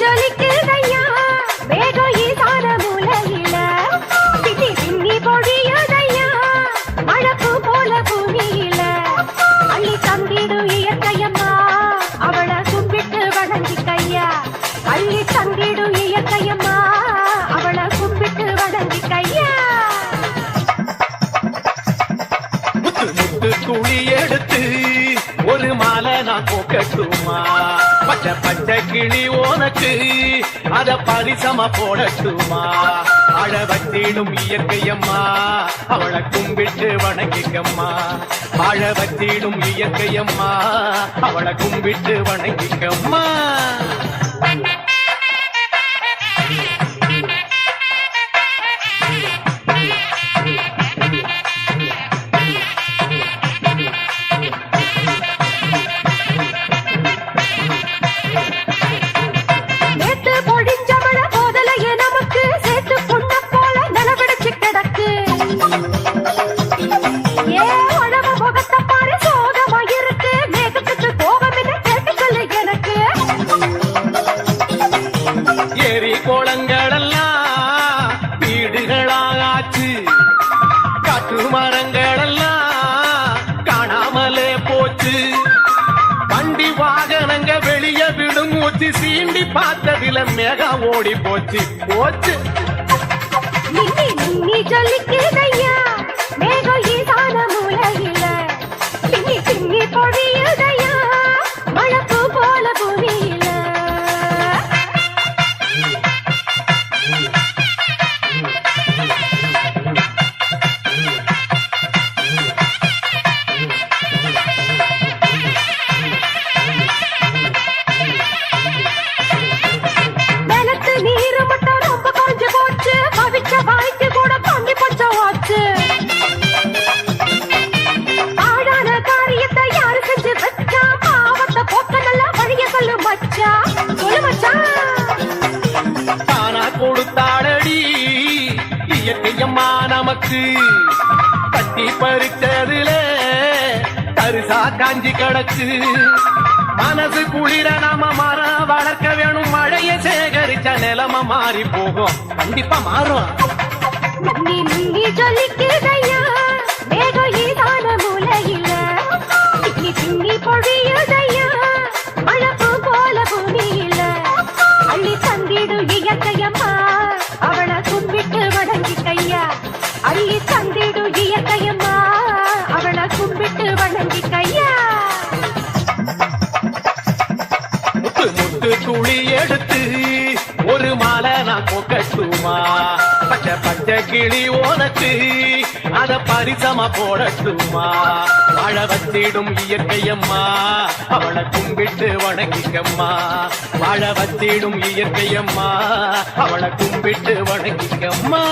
ஜொலிக்குதையா? வேகம் ஈசான மூலையில பின்னி பின்னி பொழியுதையா? மழப்பு போல பூமியில அள்ளி தந்திடும் இயற்கையம்மா. அவளை கும்பிட்டு வணங்கிக்கையா? அள்ளி தந்திடும் இயற்கையம்மா. அவளை கும்பிட்டு வணங்கிக்கையா? முத்து எடுத்து ஒரு மாலை நான் போக்கட்டுமா? பச்சை பச்சை கிளி உனக்கு அத பரிசம போடட்டுமா? அழ வத்திடும் இயற்கையம்மா அவளை கும்பிட்டு வணங்கிக்கம்மா. அழ வத்திடும் இயற்கையம்மா அவளை கும்பிட்டு வணங்கிக்கம்மா. ஏரி கோலங்களெல்லாம் வீடுகளாச்சு காட்டு மரங்களெல்லாம் காணாமலே போச்சு. வண்டி வாகனங்க வெளிய விடும் ஊத்தி சீண்டி பார்த்ததில மேகம் ஓடி போச்சு. போச்சு. நின்னி ஜொலிக்குதையா நமக்கு பட்டி பறிச்சதுல தரிசா காஞ்சி கிடக்கு. மனசு குளிர நாம மரம் வளர்க்க வேணும் மழைய சேகரிச்ச நிலம மாறி போகும். கண்டிப்பா மாறும். நின்னி முத்து துளி எடுத்து ஒரு மாலை நான் கொக்கட்டுமா பச்சை பச்சை கிளி ஓனத்து அத பரிசமா போடட்டுமா? வாழ வத்திடும் இயற்கையம்மா அவளை கும்பிட்டு வணங்கிக்கம்மா. வாழ வத்திடும் இயற்கையம்மா அவளை கும்பிட்டு வணங்கிக்கம்மா.